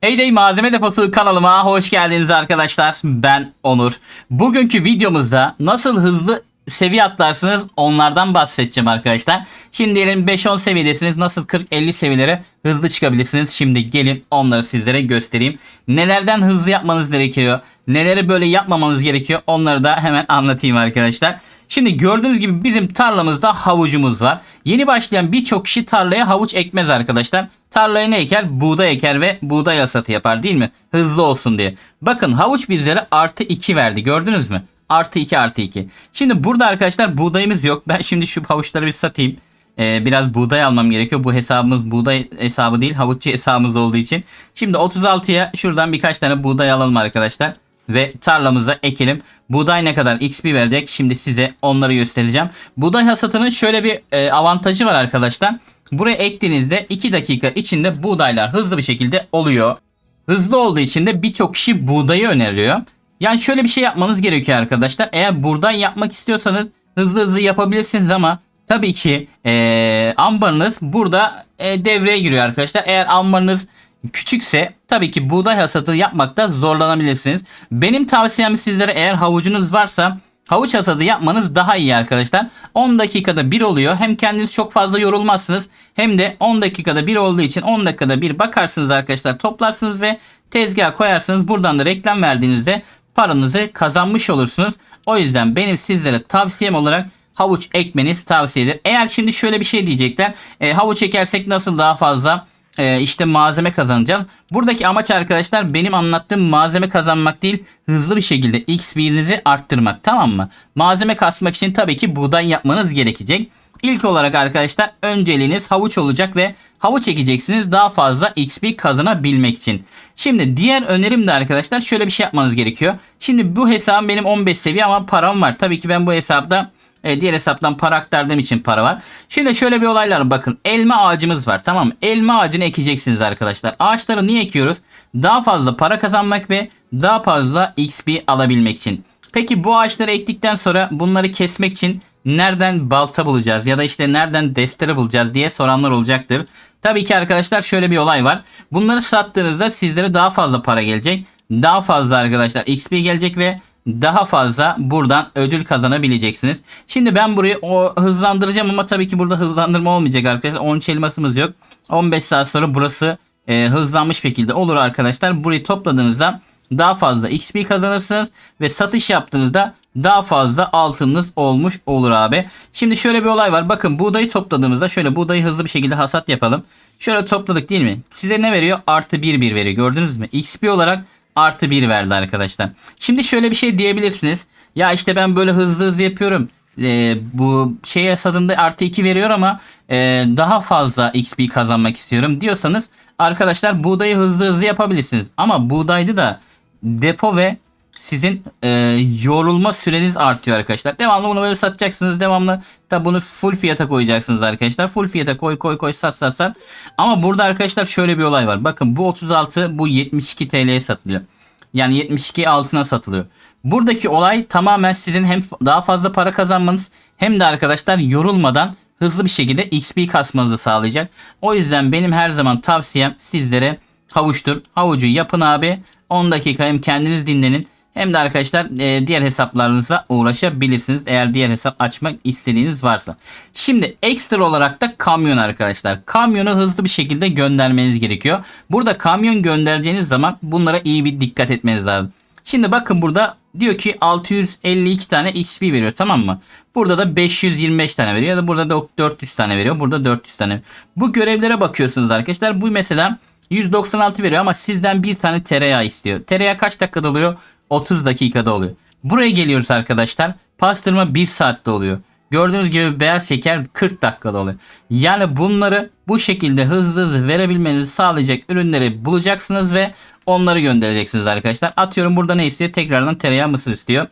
Heyday Malzeme Deposu kanalıma hoş geldiniz arkadaşlar. Ben Onur. Bugünkü videomuzda nasıl hızlı seviye atlarsınız onlardan bahsedeceğim arkadaşlar. Şimdi diyelim 5-10 seviyedesiniz. Nasıl 40-50 seviyelere hızlı çıkabilirsiniz. Şimdi gelin onları sizlere göstereyim. Nelerden hızlı yapmanız gerekiyor. Neleri böyle yapmamanız gerekiyor. Onları da hemen anlatayım arkadaşlar. Şimdi gördüğünüz gibi bizim tarlamızda havucumuz var. Yeni başlayan birçok kişi tarlaya havuç ekmez arkadaşlar. Tarlaya ne eker? Buğday eker ve buğday hasatı yapar değil mi? Hızlı olsun diye. Bakın havuç bizlere artı 2 verdi gördünüz mü? Artı 2 artı 2. Şimdi burada arkadaşlar buğdayımız yok. Ben şimdi şu havuçları bir satayım. Ee, biraz buğday almam gerekiyor. Bu hesabımız buğday hesabı değil havuççu hesabımız olduğu için. Şimdi 36'ya şuradan birkaç tane buğday alalım arkadaşlar ve tarlamıza ekelim. Buğday ne kadar XP verecek şimdi size onları göstereceğim. Buğday hasatının şöyle bir e, avantajı var arkadaşlar. Buraya ektiğinizde 2 dakika içinde buğdaylar hızlı bir şekilde oluyor. Hızlı olduğu için de birçok kişi buğdayı öneriyor. Yani şöyle bir şey yapmanız gerekiyor arkadaşlar. Eğer buğday yapmak istiyorsanız hızlı hızlı yapabilirsiniz ama tabii ki e, ambarınız burada e, devreye giriyor arkadaşlar. Eğer ambarınız küçükse tabii ki buğday hasatı yapmakta zorlanabilirsiniz. Benim tavsiyem sizlere eğer havucunuz varsa havuç hasadı yapmanız daha iyi arkadaşlar. 10 dakikada bir oluyor. Hem kendiniz çok fazla yorulmazsınız hem de 10 dakikada bir olduğu için 10 dakikada bir bakarsınız arkadaşlar toplarsınız ve tezgaha koyarsınız. Buradan da reklam verdiğinizde paranızı kazanmış olursunuz. O yüzden benim sizlere tavsiyem olarak havuç ekmeniz tavsiyedir. Eğer şimdi şöyle bir şey diyecekler. E, havuç ekersek nasıl daha fazla e, işte malzeme kazanacağız. Buradaki amaç arkadaşlar benim anlattığım malzeme kazanmak değil hızlı bir şekilde XP'nizi arttırmak tamam mı? Malzeme kasmak için tabii ki buğday yapmanız gerekecek. İlk olarak arkadaşlar önceliğiniz havuç olacak ve havuç ekeceksiniz daha fazla XP kazanabilmek için. Şimdi diğer önerim de arkadaşlar şöyle bir şey yapmanız gerekiyor. Şimdi bu hesabım benim 15 seviye ama param var. Tabii ki ben bu hesapta e, diğer hesaptan para aktardığım için para var. Şimdi şöyle bir olaylar bakın. Elma ağacımız var tamam mı? Elma ağacını ekeceksiniz arkadaşlar. Ağaçları niye ekiyoruz? Daha fazla para kazanmak ve daha fazla XP alabilmek için. Peki bu ağaçları ektikten sonra bunları kesmek için nereden balta bulacağız ya da işte nereden destere bulacağız diye soranlar olacaktır. Tabii ki arkadaşlar şöyle bir olay var. Bunları sattığınızda sizlere daha fazla para gelecek. Daha fazla arkadaşlar XP gelecek ve daha fazla buradan ödül kazanabileceksiniz. Şimdi ben burayı o hızlandıracağım ama tabii ki burada hızlandırma olmayacak arkadaşlar. 13 elmasımız yok. 15 saat sonra burası e, hızlanmış şekilde olur arkadaşlar. Burayı topladığınızda daha fazla XP kazanırsınız ve satış yaptığınızda daha fazla altınınız olmuş olur abi. Şimdi şöyle bir olay var. Bakın buğdayı topladığımızda şöyle buğdayı hızlı bir şekilde hasat yapalım. Şöyle topladık değil mi? Size ne veriyor? Artı 1 1 veriyor. Gördünüz mü? XP olarak artı 1 verdi arkadaşlar. Şimdi şöyle bir şey diyebilirsiniz. Ya işte ben böyle hızlı hızlı yapıyorum. Ee, bu şey hasadında artı 2 veriyor ama e, daha fazla XP kazanmak istiyorum diyorsanız arkadaşlar buğdayı hızlı hızlı yapabilirsiniz. Ama buğdaydı da depo ve sizin e, yorulma süreniz artıyor arkadaşlar. Devamlı bunu böyle satacaksınız. Devamlı da bunu full fiyata koyacaksınız arkadaşlar. Full fiyata koy koy koy sat sat sat. Ama burada arkadaşlar şöyle bir olay var. Bakın bu 36 bu 72 TL'ye satılıyor. Yani 72 altına satılıyor. Buradaki olay tamamen sizin hem daha fazla para kazanmanız hem de arkadaşlar yorulmadan hızlı bir şekilde XP kasmanızı sağlayacak. O yüzden benim her zaman tavsiyem sizlere havuçtur. Havucu yapın abi. 10 dakika hem kendiniz dinlenin hem de arkadaşlar e, diğer hesaplarınızla uğraşabilirsiniz. Eğer diğer hesap açmak istediğiniz varsa. Şimdi ekstra olarak da kamyon arkadaşlar. Kamyonu hızlı bir şekilde göndermeniz gerekiyor. Burada kamyon göndereceğiniz zaman bunlara iyi bir dikkat etmeniz lazım. Şimdi bakın burada diyor ki 652 tane XP veriyor tamam mı? Burada da 525 tane veriyor ya da burada da 400 tane veriyor. Burada 400 tane. Bu görevlere bakıyorsunuz arkadaşlar. Bu mesela 196 veriyor ama sizden bir tane tereyağı istiyor. Tereyağı kaç dakikada oluyor? 30 dakikada oluyor. Buraya geliyoruz arkadaşlar. Pastırma 1 saatte oluyor. Gördüğünüz gibi beyaz şeker 40 dakikada oluyor. Yani bunları bu şekilde hızlı hızlı verebilmenizi sağlayacak ürünleri bulacaksınız ve onları göndereceksiniz arkadaşlar. Atıyorum burada ne istiyor? Tekrardan tereyağı mısır istiyor.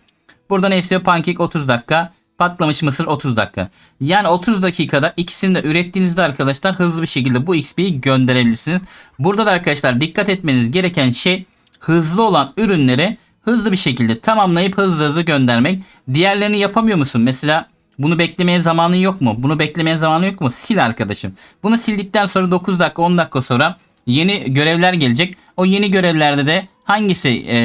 Burada ne istiyor? Pankek 30 dakika. Patlamış mısır 30 dakika. Yani 30 dakikada ikisini de ürettiğinizde arkadaşlar hızlı bir şekilde bu XP'yi gönderebilirsiniz. Burada da arkadaşlar dikkat etmeniz gereken şey hızlı olan ürünleri hızlı bir şekilde tamamlayıp hızlı hızlı göndermek. Diğerlerini yapamıyor musun? Mesela bunu beklemeye zamanın yok mu? Bunu beklemeye zamanın yok mu? Sil arkadaşım. Bunu sildikten sonra 9 dakika 10 dakika sonra yeni görevler gelecek. O yeni görevlerde de hangisi e,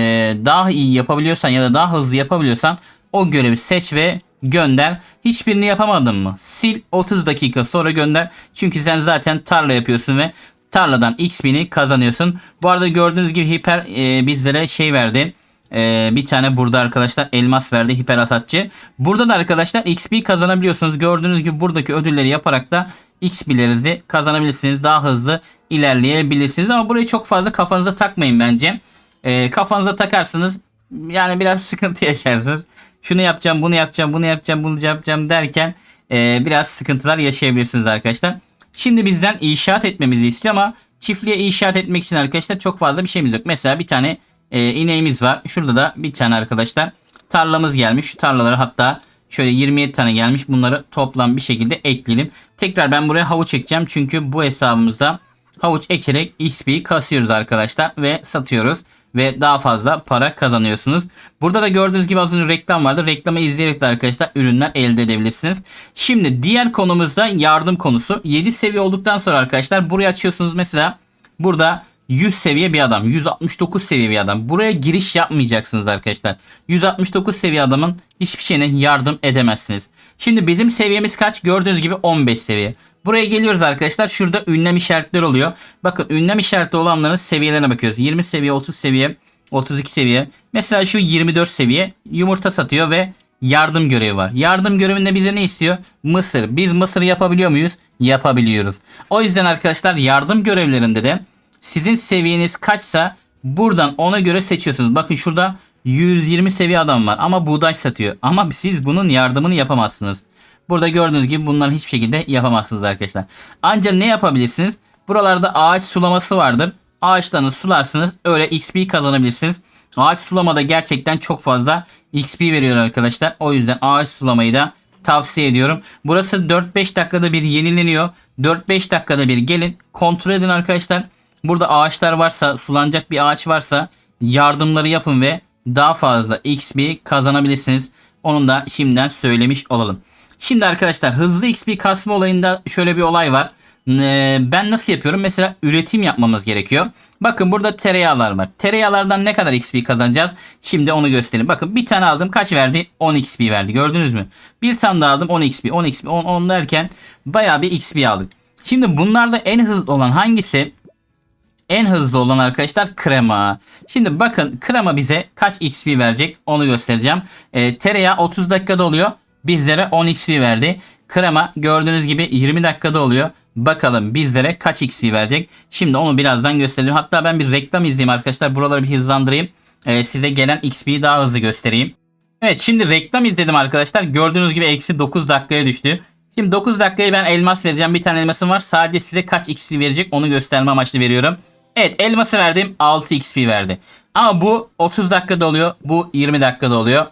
daha iyi yapabiliyorsan ya da daha hızlı yapabiliyorsan o görevi seç ve gönder. Hiçbirini yapamadın mı? Sil 30 dakika sonra gönder. Çünkü sen zaten tarla yapıyorsun ve tarladan XP'ni kazanıyorsun. Bu arada gördüğünüz gibi Hiper e, bizlere şey verdi. E, bir tane burada arkadaşlar elmas verdi Hiper Asatçı. Burada da arkadaşlar XP kazanabiliyorsunuz. Gördüğünüz gibi buradaki ödülleri yaparak da XP'lerinizi kazanabilirsiniz. Daha hızlı ilerleyebilirsiniz. Ama burayı çok fazla kafanıza takmayın bence. E, kafanıza takarsanız yani biraz sıkıntı yaşarsınız. Şunu yapacağım, bunu yapacağım, bunu yapacağım, bunu yapacağım derken e, biraz sıkıntılar yaşayabilirsiniz arkadaşlar. Şimdi bizden inşaat etmemizi istiyor ama çiftliğe inşaat etmek için arkadaşlar çok fazla bir şeyimiz yok. Mesela bir tane e, ineğimiz var. Şurada da bir tane arkadaşlar tarlamız gelmiş. Şu tarlaları hatta şöyle 27 tane gelmiş. Bunları toplam bir şekilde ekleyelim. Tekrar ben buraya havuç ekeceğim. Çünkü bu hesabımızda havuç ekerek XP kasıyoruz arkadaşlar ve satıyoruz ve daha fazla para kazanıyorsunuz. Burada da gördüğünüz gibi az önce reklam vardı. Reklamı izleyerek de arkadaşlar ürünler elde edebilirsiniz. Şimdi diğer konumuzda yardım konusu. 7 seviye olduktan sonra arkadaşlar buraya açıyorsunuz mesela burada 100 seviye bir adam, 169 seviye bir adam. Buraya giriş yapmayacaksınız arkadaşlar. 169 seviye adamın hiçbir şeyine yardım edemezsiniz. Şimdi bizim seviyemiz kaç? Gördüğünüz gibi 15 seviye. Buraya geliyoruz arkadaşlar. Şurada ünlem işaretleri oluyor. Bakın ünlem işareti olanların seviyelerine bakıyoruz. 20 seviye, 30 seviye, 32 seviye. Mesela şu 24 seviye yumurta satıyor ve yardım görevi var. Yardım görevinde bize ne istiyor? Mısır. Biz mısır yapabiliyor muyuz? Yapabiliyoruz. O yüzden arkadaşlar yardım görevlerinde de sizin seviyeniz kaçsa buradan ona göre seçiyorsunuz. Bakın şurada 120 seviye adam var ama buğday satıyor. Ama siz bunun yardımını yapamazsınız. Burada gördüğünüz gibi bunların hiçbir şekilde yapamazsınız arkadaşlar. Ancak ne yapabilirsiniz? Buralarda ağaç sulaması vardır. Ağaçlarını sularsınız. Öyle XP kazanabilirsiniz. Ağaç sulamada gerçekten çok fazla XP veriyor arkadaşlar. O yüzden ağaç sulamayı da tavsiye ediyorum. Burası 4-5 dakikada bir yenileniyor. 4-5 dakikada bir gelin kontrol edin arkadaşlar. Burada ağaçlar varsa, sulanacak bir ağaç varsa yardımları yapın ve daha fazla XP kazanabilirsiniz. Onu da şimdiden söylemiş olalım. Şimdi arkadaşlar hızlı XP kasma olayında şöyle bir olay var. Ee, Ben nasıl yapıyorum? Mesela üretim yapmamız gerekiyor. Bakın burada tereyağlar var. Tereyağlardan ne kadar XP kazanacağız? Şimdi onu göstereyim. Bakın bir tane aldım kaç verdi? 10 XP verdi. Gördünüz mü? Bir tane daha aldım 10 XP. 10 XP 10, 10 derken bayağı bir XP aldık. Şimdi bunlarda en hızlı olan hangisi? En hızlı olan arkadaşlar krema. Şimdi bakın krema bize kaç XP verecek onu göstereceğim. E, tereyağı 30 dakikada oluyor. Bizlere 10 XP verdi. Krema gördüğünüz gibi 20 dakikada oluyor. Bakalım bizlere kaç XP verecek. Şimdi onu birazdan göstereyim. Hatta ben bir reklam izleyeyim arkadaşlar. Buraları bir hızlandırayım. E, size gelen XP'yi daha hızlı göstereyim. Evet şimdi reklam izledim arkadaşlar. Gördüğünüz gibi eksi 9 dakikaya düştü. Şimdi 9 dakikaya ben elmas vereceğim. Bir tane elmasım var. Sadece size kaç XP verecek onu gösterme amaçlı veriyorum. Evet elması verdim 6 XP verdi. Ama bu 30 dakikada oluyor. Bu 20 dakikada oluyor.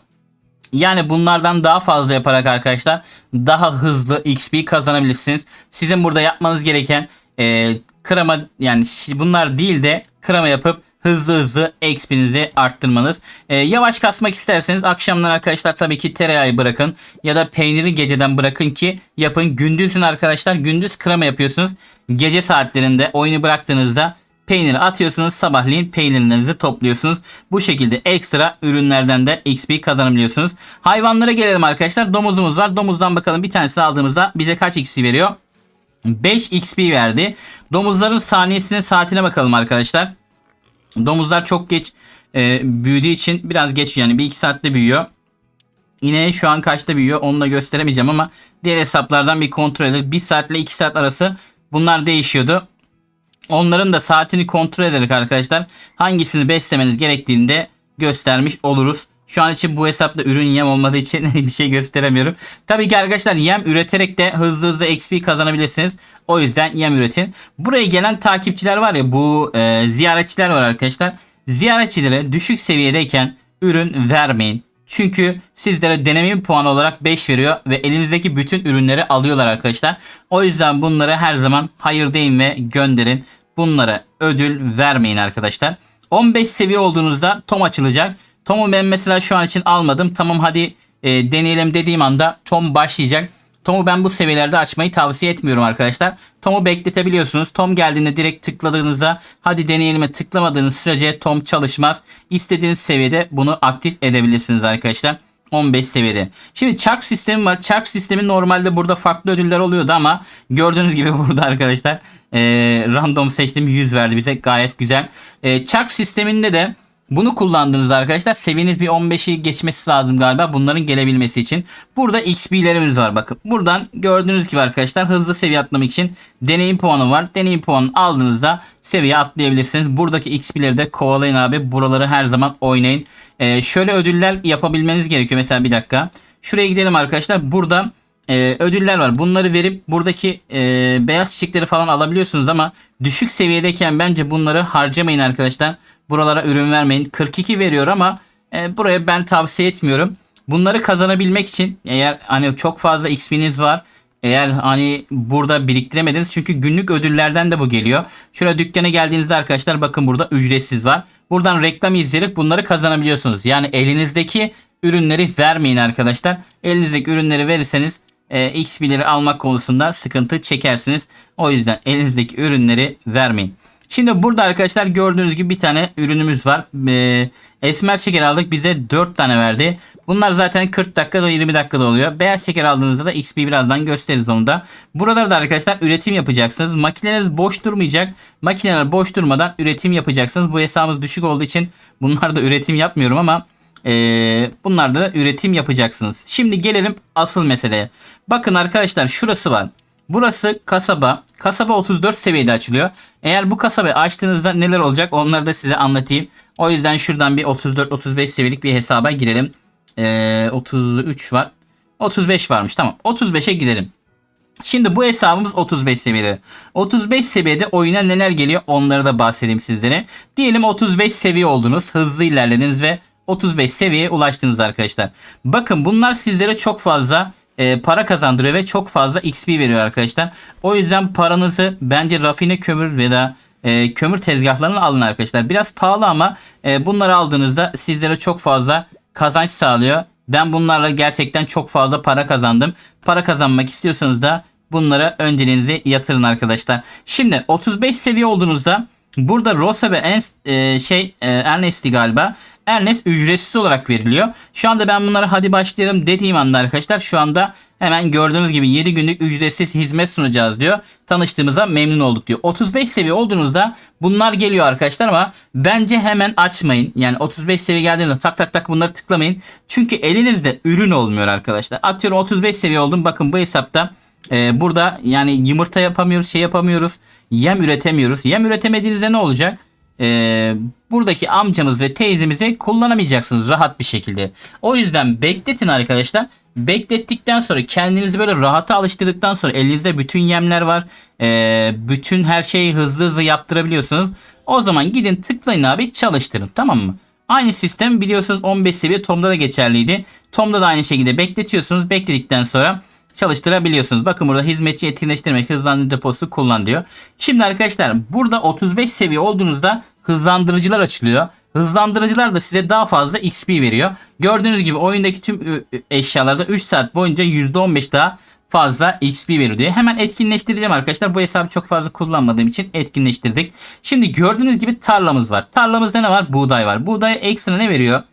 Yani bunlardan daha fazla yaparak arkadaşlar daha hızlı XP kazanabilirsiniz. Sizin burada yapmanız gereken e, krema yani bunlar değil de krema yapıp hızlı hızlı XP'nizi arttırmanız. E, yavaş kasmak isterseniz akşamdan arkadaşlar tabii ki tereyağı bırakın ya da peyniri geceden bırakın ki yapın. Gündüzün arkadaşlar gündüz krema yapıyorsunuz. Gece saatlerinde oyunu bıraktığınızda peyniri atıyorsunuz. Sabahleyin peynirlerinizi topluyorsunuz. Bu şekilde ekstra ürünlerden de XP kazanabiliyorsunuz. Hayvanlara gelelim arkadaşlar. Domuzumuz var. Domuzdan bakalım bir tanesini aldığımızda bize kaç XP veriyor? 5 XP verdi. Domuzların saniyesine saatine bakalım arkadaşlar. Domuzlar çok geç e, büyüdüğü için biraz geç yani bir iki saatte büyüyor. İneği şu an kaçta büyüyor onu da gösteremeyeceğim ama diğer hesaplardan bir kontrol edelim. 1 saatle 2 saat arası bunlar değişiyordu. Onların da saatini kontrol ederek arkadaşlar hangisini beslemeniz gerektiğini de göstermiş oluruz. Şu an için bu hesapta ürün yem olmadığı için bir şey gösteremiyorum. Tabii ki arkadaşlar yem üreterek de hızlı hızlı XP kazanabilirsiniz. O yüzden yem üretin. Buraya gelen takipçiler var ya bu e, ziyaretçiler var arkadaşlar. Ziyaretçilere düşük seviyedeyken ürün vermeyin. Çünkü sizlere deneyim puanı olarak 5 veriyor ve elinizdeki bütün ürünleri alıyorlar arkadaşlar. O yüzden bunları her zaman hayır deyin ve gönderin. Bunlara ödül vermeyin arkadaşlar. 15 seviye olduğunuzda Tom açılacak. Tom'u ben mesela şu an için almadım. Tamam hadi e, deneyelim dediğim anda Tom başlayacak. Tom'u ben bu seviyelerde açmayı tavsiye etmiyorum arkadaşlar. Tom'u bekletebiliyorsunuz. Tom geldiğinde direkt tıkladığınızda hadi deneyelime tıklamadığınız sürece Tom çalışmaz. İstediğiniz seviyede bunu aktif edebilirsiniz arkadaşlar. 15 seviyede. Şimdi çark sistemi var. Çark sistemi normalde burada farklı ödüller oluyordu ama gördüğünüz gibi burada arkadaşlar e, random seçtim 100 verdi bize gayet güzel. E, çark sisteminde de bunu kullandığınızda arkadaşlar seviyeniz bir 15'i geçmesi lazım galiba bunların gelebilmesi için. Burada XP'lerimiz var bakın. Buradan gördüğünüz gibi arkadaşlar hızlı seviye atlamak için deneyim puanı var. Deneyim puanı aldığınızda seviye atlayabilirsiniz. Buradaki XP'leri de kovalayın abi. Buraları her zaman oynayın. Ee, şöyle ödüller yapabilmeniz gerekiyor. Mesela bir dakika. Şuraya gidelim arkadaşlar. Burada e, ödüller var. Bunları verip buradaki e, beyaz çiçekleri falan alabiliyorsunuz ama düşük seviyedeyken bence bunları harcamayın arkadaşlar. Buralara ürün vermeyin. 42 veriyor ama e, buraya ben tavsiye etmiyorum. Bunları kazanabilmek için eğer hani çok fazla XP'niz var. Eğer hani burada biriktiremediniz çünkü günlük ödüllerden de bu geliyor. Şöyle dükkana geldiğinizde arkadaşlar bakın burada ücretsiz var. Buradan reklam izleyerek bunları kazanabiliyorsunuz. Yani elinizdeki ürünleri vermeyin arkadaşlar. Elinizdeki ürünleri verirseniz e, XP'leri almak konusunda sıkıntı çekersiniz. O yüzden elinizdeki ürünleri vermeyin. Şimdi burada arkadaşlar gördüğünüz gibi bir tane ürünümüz var. Ee, esmer şeker aldık bize 4 tane verdi. Bunlar zaten 40 dakikada 20 dakikada oluyor. Beyaz şeker aldığınızda da XP birazdan gösteririz onu da. Burada da arkadaşlar üretim yapacaksınız. Makineleriniz boş durmayacak. Makineler boş durmadan üretim yapacaksınız. Bu hesabımız düşük olduğu için bunlar da üretim yapmıyorum ama ee, bunlarda da üretim yapacaksınız. Şimdi gelelim asıl meseleye. Bakın arkadaşlar şurası var. Burası kasaba. Kasaba 34 seviyede açılıyor. Eğer bu kasabayı açtığınızda neler olacak onları da size anlatayım. O yüzden şuradan bir 34-35 seviyelik bir hesaba girelim. Ee, 33 var. 35 varmış tamam. 35'e gidelim. Şimdi bu hesabımız 35 seviyede. 35 seviyede oyuna neler geliyor onları da bahsedeyim sizlere. Diyelim 35 seviye oldunuz. Hızlı ilerlediniz ve 35 seviyeye ulaştınız arkadaşlar. Bakın bunlar sizlere çok fazla e, para kazandırıyor ve çok fazla XP veriyor arkadaşlar. O yüzden paranızı bence rafine kömür veya e, kömür tezgahlarına alın arkadaşlar. Biraz pahalı ama e, bunları aldığınızda sizlere çok fazla kazanç sağlıyor. Ben bunlarla gerçekten çok fazla para kazandım. Para kazanmak istiyorsanız da bunlara önceliğinizi yatırın arkadaşlar. Şimdi 35 seviye olduğunuzda burada Rosa ve Ernst, e, şey e, Ernest'i galiba Ernest ücretsiz olarak veriliyor. Şu anda ben bunlara hadi başlayalım dediğim anda arkadaşlar şu anda hemen gördüğünüz gibi 7 günlük ücretsiz hizmet sunacağız diyor. Tanıştığımıza memnun olduk diyor. 35 seviye olduğunuzda bunlar geliyor arkadaşlar ama bence hemen açmayın. Yani 35 seviye geldiğinde tak tak tak bunları tıklamayın. Çünkü elinizde ürün olmuyor arkadaşlar. Atıyorum 35 seviye oldum. Bakın bu hesapta e, burada yani yumurta yapamıyoruz, şey yapamıyoruz. Yem üretemiyoruz. Yem üretemediğinizde ne olacak? E, buradaki amcamız ve teyzemizi kullanamayacaksınız rahat bir şekilde. O yüzden bekletin arkadaşlar. Beklettikten sonra kendinizi böyle rahata alıştırdıktan sonra elinizde bütün yemler var. E, bütün her şeyi hızlı hızlı yaptırabiliyorsunuz. O zaman gidin tıklayın abi çalıştırın tamam mı? Aynı sistem biliyorsunuz 15 seviye Tom'da da geçerliydi. Tom'da da aynı şekilde bekletiyorsunuz. Bekledikten sonra çalıştırabiliyorsunuz. Bakın burada hizmetçi etkinleştirmek hızlandırıcı deposu kullan diyor. Şimdi arkadaşlar burada 35 seviye olduğunuzda hızlandırıcılar açılıyor. Hızlandırıcılar da size daha fazla XP veriyor. Gördüğünüz gibi oyundaki tüm eşyalarda 3 saat boyunca %15 daha fazla XP veriyor diye. Hemen etkinleştireceğim arkadaşlar. Bu hesabı çok fazla kullanmadığım için etkinleştirdik. Şimdi gördüğünüz gibi tarlamız var. Tarlamızda ne var? Buğday var. Buğday ekstra ne veriyor?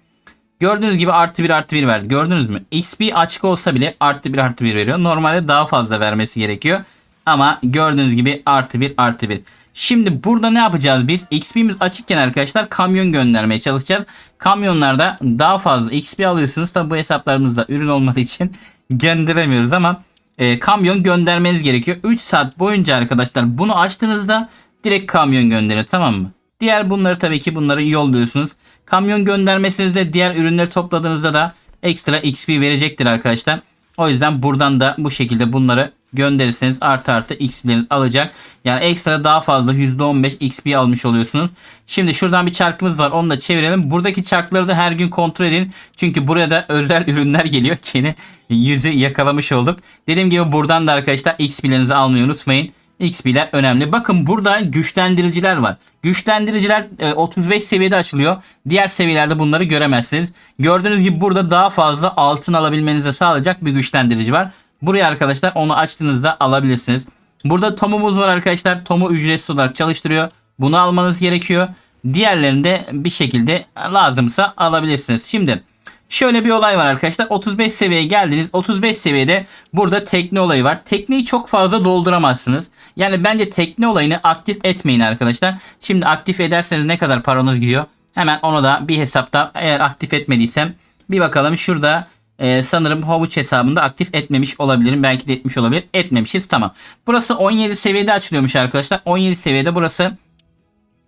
Gördüğünüz gibi artı 1 artı 1 verdi. Gördünüz mü? XP açık olsa bile artı 1 artı 1 veriyor. Normalde daha fazla vermesi gerekiyor. Ama gördüğünüz gibi artı 1 artı 1. Şimdi burada ne yapacağız biz? XP'miz açıkken arkadaşlar kamyon göndermeye çalışacağız. Kamyonlarda daha fazla XP alıyorsunuz. Tabi bu hesaplarımızda ürün olmadığı için gönderemiyoruz ama e, kamyon göndermeniz gerekiyor. 3 saat boyunca arkadaşlar bunu açtığınızda direkt kamyon gönderir tamam mı? Diğer bunları tabii ki bunları yolluyorsunuz. Kamyon göndermesinizde diğer ürünleri topladığınızda da ekstra XP verecektir arkadaşlar. O yüzden buradan da bu şekilde bunları gönderirseniz artı artı XP'leriniz alacak. Yani ekstra daha fazla %15 XP almış oluyorsunuz. Şimdi şuradan bir çarkımız var. Onu da çevirelim. Buradaki çarkları da her gün kontrol edin. Çünkü buraya da özel ürünler geliyor. Yine yüzü yakalamış olduk. Dediğim gibi buradan da arkadaşlar XP'lerinizi almayı unutmayın. XP'ler önemli. Bakın burada güçlendiriciler var. Güçlendiriciler 35 e, seviyede açılıyor. Diğer seviyelerde bunları göremezsiniz. Gördüğünüz gibi burada daha fazla altın alabilmenize sağlayacak bir güçlendirici var. Buraya arkadaşlar onu açtığınızda alabilirsiniz. Burada Tom'umuz var arkadaşlar. Tom'u ücretsiz olarak çalıştırıyor. Bunu almanız gerekiyor. Diğerlerini de bir şekilde lazımsa alabilirsiniz. Şimdi şöyle bir olay var arkadaşlar. 35 seviyeye geldiniz. 35 seviyede burada tekne olayı var. Tekneyi çok fazla dolduramazsınız. Yani bence tekne olayını aktif etmeyin arkadaşlar. Şimdi aktif ederseniz ne kadar paranız gidiyor? Hemen onu da bir hesapta eğer aktif etmediysem bir bakalım. Şurada e, sanırım havuç hesabında aktif etmemiş olabilirim. Belki de etmiş olabilir. Etmemişiz. Tamam. Burası 17 seviyede açılıyormuş arkadaşlar. 17 seviyede burası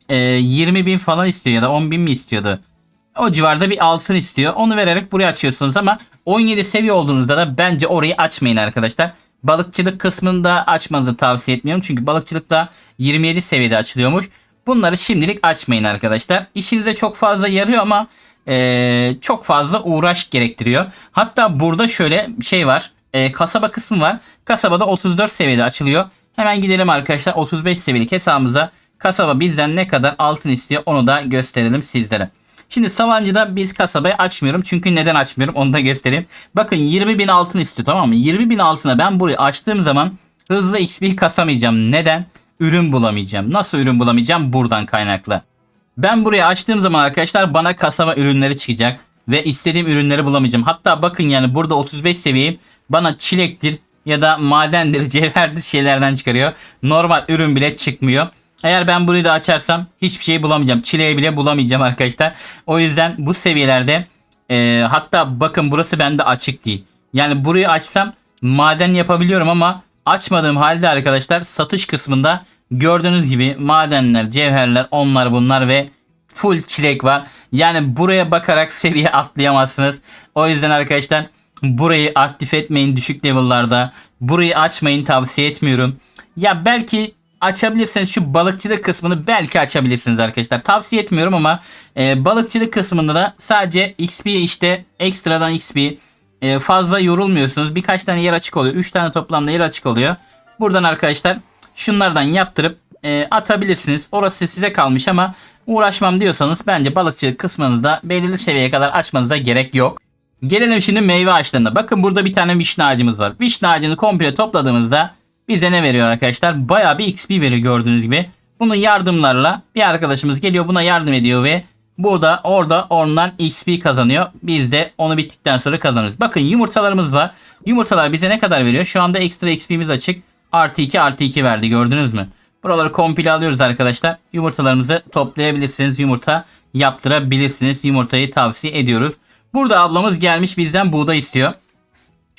e, 20 bin falan istiyor ya da 10 bin mi istiyordu? O civarda bir altın istiyor. Onu vererek buraya açıyorsunuz ama 17 seviye olduğunuzda da bence orayı açmayın arkadaşlar. Balıkçılık kısmını da açmanızı tavsiye etmiyorum. Çünkü balıkçılık da 27 seviyede açılıyormuş. Bunları şimdilik açmayın arkadaşlar. İşinize çok fazla yarıyor ama e, çok fazla uğraş gerektiriyor. Hatta burada şöyle şey var. E, kasaba kısmı var. Kasabada 34 seviyede açılıyor. Hemen gidelim arkadaşlar 35 seviyelik hesabımıza. Kasaba bizden ne kadar altın istiyor onu da gösterelim sizlere. Şimdi Savancı'da biz kasabayı açmıyorum. Çünkü neden açmıyorum onu da göstereyim. Bakın 20 bin altın istiyor tamam mı? 20 bin altına ben burayı açtığım zaman hızlı XP kasamayacağım. Neden? Ürün bulamayacağım. Nasıl ürün bulamayacağım? Buradan kaynaklı. Ben burayı açtığım zaman arkadaşlar bana kasaba ürünleri çıkacak. Ve istediğim ürünleri bulamayacağım. Hatta bakın yani burada 35 seviyeyim. Bana çilektir ya da madendir, cevherdir şeylerden çıkarıyor. Normal ürün bile çıkmıyor. Eğer ben burayı da açarsam hiçbir şey bulamayacağım. Çileği bile bulamayacağım arkadaşlar. O yüzden bu seviyelerde e, hatta bakın burası bende açık değil. Yani burayı açsam maden yapabiliyorum ama açmadığım halde arkadaşlar satış kısmında gördüğünüz gibi madenler, cevherler, onlar bunlar ve full çilek var. Yani buraya bakarak seviye atlayamazsınız. O yüzden arkadaşlar burayı aktif etmeyin düşük level'larda. Burayı açmayın tavsiye etmiyorum. Ya belki açabilirseniz şu balıkçılık kısmını belki açabilirsiniz arkadaşlar. Tavsiye etmiyorum ama e, balıkçılık kısmında da sadece XP işte ekstradan XP e, fazla yorulmuyorsunuz. Birkaç tane yer açık oluyor. 3 tane toplamda yer açık oluyor. Buradan arkadaşlar şunlardan yaptırıp e, atabilirsiniz. Orası size kalmış ama uğraşmam diyorsanız bence balıkçılık kısmınızda belirli seviyeye kadar açmanıza gerek yok. Gelelim şimdi meyve ağaçlarına. Bakın burada bir tane vişne ağacımız var. Vişne ağacını komple topladığımızda bize ne veriyor arkadaşlar? Bayağı bir XP veriyor gördüğünüz gibi. Bunun yardımlarla bir arkadaşımız geliyor buna yardım ediyor ve burada orada ondan XP kazanıyor. Biz de onu bittikten sonra kazanırız. Bakın yumurtalarımız var. Yumurtalar bize ne kadar veriyor? Şu anda ekstra XP'miz açık. Artı 2 artı 2 verdi gördünüz mü? Buraları komple alıyoruz arkadaşlar. Yumurtalarımızı toplayabilirsiniz. Yumurta yaptırabilirsiniz. Yumurtayı tavsiye ediyoruz. Burada ablamız gelmiş bizden buğday istiyor.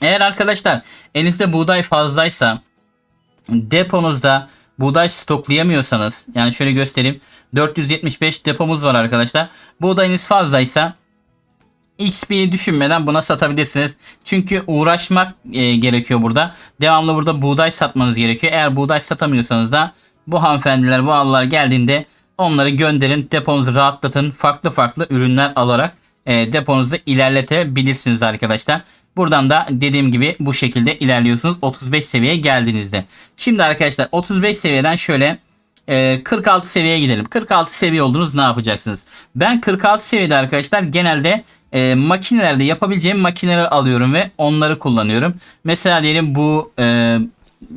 Eğer arkadaşlar elinizde buğday fazlaysa deponuzda buğday stoklayamıyorsanız yani şöyle göstereyim 475 depomuz var arkadaşlar. Buğdayınız fazlaysa XP'yi düşünmeden buna satabilirsiniz. Çünkü uğraşmak e, gerekiyor burada. Devamlı burada buğday satmanız gerekiyor. Eğer buğday satamıyorsanız da bu hanımefendiler bu ablalar geldiğinde onları gönderin. Deponuzu rahatlatın. Farklı farklı ürünler alarak e, deponuzu ilerletebilirsiniz arkadaşlar. Buradan da dediğim gibi bu şekilde ilerliyorsunuz 35 seviyeye geldiğinizde. Şimdi arkadaşlar 35 seviyeden şöyle e, 46 seviyeye gidelim. 46 seviye oldunuz ne yapacaksınız? Ben 46 seviyede arkadaşlar genelde e, makinelerde yapabileceğim makineleri alıyorum ve onları kullanıyorum. Mesela diyelim bu e,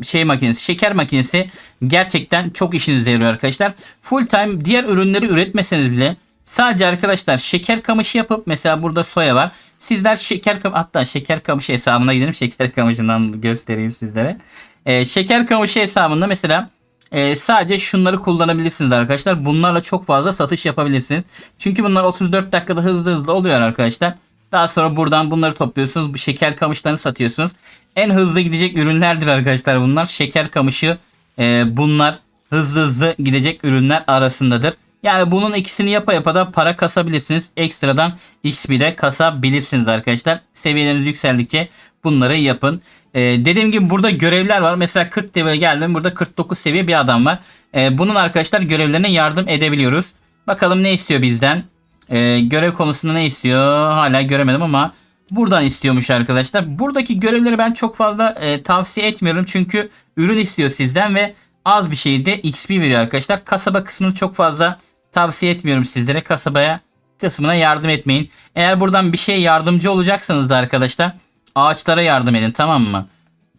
şey makinesi, şeker makinesi gerçekten çok işinize yarıyor arkadaşlar. Full time diğer ürünleri üretmeseniz bile Sadece arkadaşlar şeker kamışı yapıp mesela burada soya var. Sizler şeker kam hatta şeker kamışı hesabına gidelim. Şeker kamışından göstereyim sizlere. Ee, şeker kamışı hesabında mesela e, sadece şunları kullanabilirsiniz arkadaşlar. Bunlarla çok fazla satış yapabilirsiniz. Çünkü bunlar 34 dakikada hızlı hızlı oluyor arkadaşlar. Daha sonra buradan bunları topluyorsunuz. Bu şeker kamışlarını satıyorsunuz. En hızlı gidecek ürünlerdir arkadaşlar bunlar. Şeker kamışı e, bunlar hızlı hızlı gidecek ürünler arasındadır. Yani bunun ikisini yapa yapa da para kasabilirsiniz. Ekstradan XP'de kasabilirsiniz arkadaşlar. Seviyeleriniz yükseldikçe bunları yapın. Ee, dediğim gibi burada görevler var. Mesela 40 level geldim. Burada 49 seviye bir adam var. Ee, bunun arkadaşlar görevlerine yardım edebiliyoruz. Bakalım ne istiyor bizden. Ee, görev konusunda ne istiyor? Hala göremedim ama buradan istiyormuş arkadaşlar. Buradaki görevleri ben çok fazla e, tavsiye etmiyorum. Çünkü ürün istiyor sizden ve az bir şeyde XP veriyor arkadaşlar. Kasaba kısmını çok fazla tavsiye etmiyorum sizlere. Kasabaya kısmına yardım etmeyin. Eğer buradan bir şey yardımcı olacaksanız da arkadaşlar ağaçlara yardım edin tamam mı?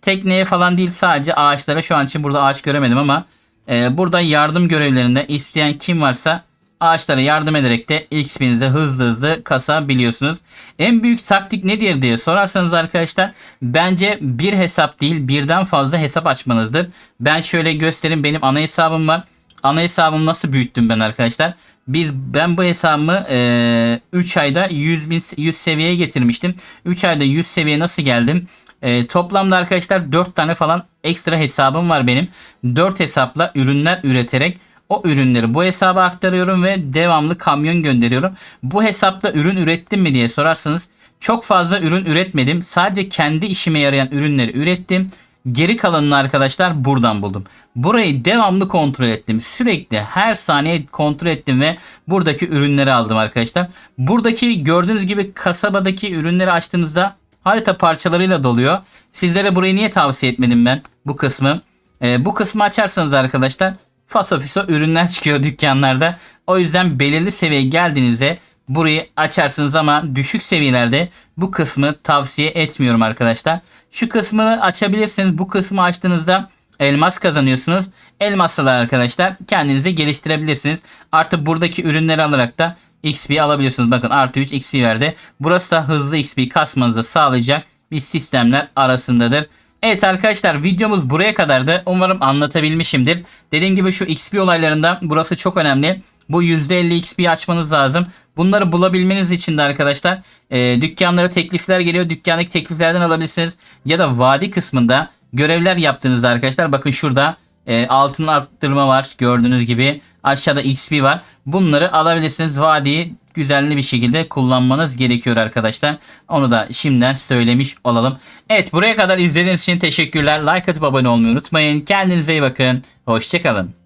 tekneye falan değil sadece ağaçlara şu an için burada ağaç göremedim ama e, burada yardım görevlerinde isteyen kim varsa ağaçlara yardım ederek de XP'nizi hızlı hızlı kasabiliyorsunuz. En büyük taktik nedir diye sorarsanız arkadaşlar bence bir hesap değil birden fazla hesap açmanızdır. Ben şöyle göstereyim benim ana hesabım var. Ana hesabımı nasıl büyüttüm ben arkadaşlar? Biz ben bu hesabımı e, 3 ayda 100 bin 100 seviyeye getirmiştim. 3 ayda 100 seviyeye nasıl geldim? E, toplamda arkadaşlar 4 tane falan ekstra hesabım var benim. 4 hesapla ürünler üreterek o ürünleri bu hesaba aktarıyorum ve devamlı kamyon gönderiyorum. Bu hesapla ürün ürettim mi diye sorarsanız çok fazla ürün üretmedim. Sadece kendi işime yarayan ürünleri ürettim. Geri kalanını arkadaşlar buradan buldum. Burayı devamlı kontrol ettim. Sürekli her saniye kontrol ettim ve buradaki ürünleri aldım arkadaşlar. Buradaki gördüğünüz gibi kasabadaki ürünleri açtığınızda harita parçalarıyla doluyor. Sizlere burayı niye tavsiye etmedim ben bu kısmı? Ee, bu kısmı açarsanız arkadaşlar faso fiso ürünler çıkıyor dükkanlarda. O yüzden belirli seviyeye geldiğinizde burayı açarsınız ama düşük seviyelerde bu kısmı tavsiye etmiyorum arkadaşlar. Şu kısmını açabilirsiniz. Bu kısmı açtığınızda elmas kazanıyorsunuz. Elmasla da arkadaşlar kendinizi geliştirebilirsiniz. Artık buradaki ürünleri alarak da XP alabiliyorsunuz. Bakın artı 3 XP verdi. Burası da hızlı XP kasmanızı sağlayacak bir sistemler arasındadır. Evet arkadaşlar videomuz buraya kadardı. Umarım anlatabilmişimdir. Dediğim gibi şu XP olaylarında burası çok önemli. Bu %50 XP açmanız lazım. Bunları bulabilmeniz için de arkadaşlar e, dükkanlara teklifler geliyor. Dükkandaki tekliflerden alabilirsiniz. Ya da vadi kısmında görevler yaptığınızda arkadaşlar bakın şurada e, altın arttırma var gördüğünüz gibi. Aşağıda XP var. Bunları alabilirsiniz. Vadiyi güzelli bir şekilde kullanmanız gerekiyor arkadaşlar. Onu da şimdiden söylemiş olalım. Evet buraya kadar izlediğiniz için teşekkürler. Like atıp abone olmayı unutmayın. Kendinize iyi bakın. Hoşçakalın.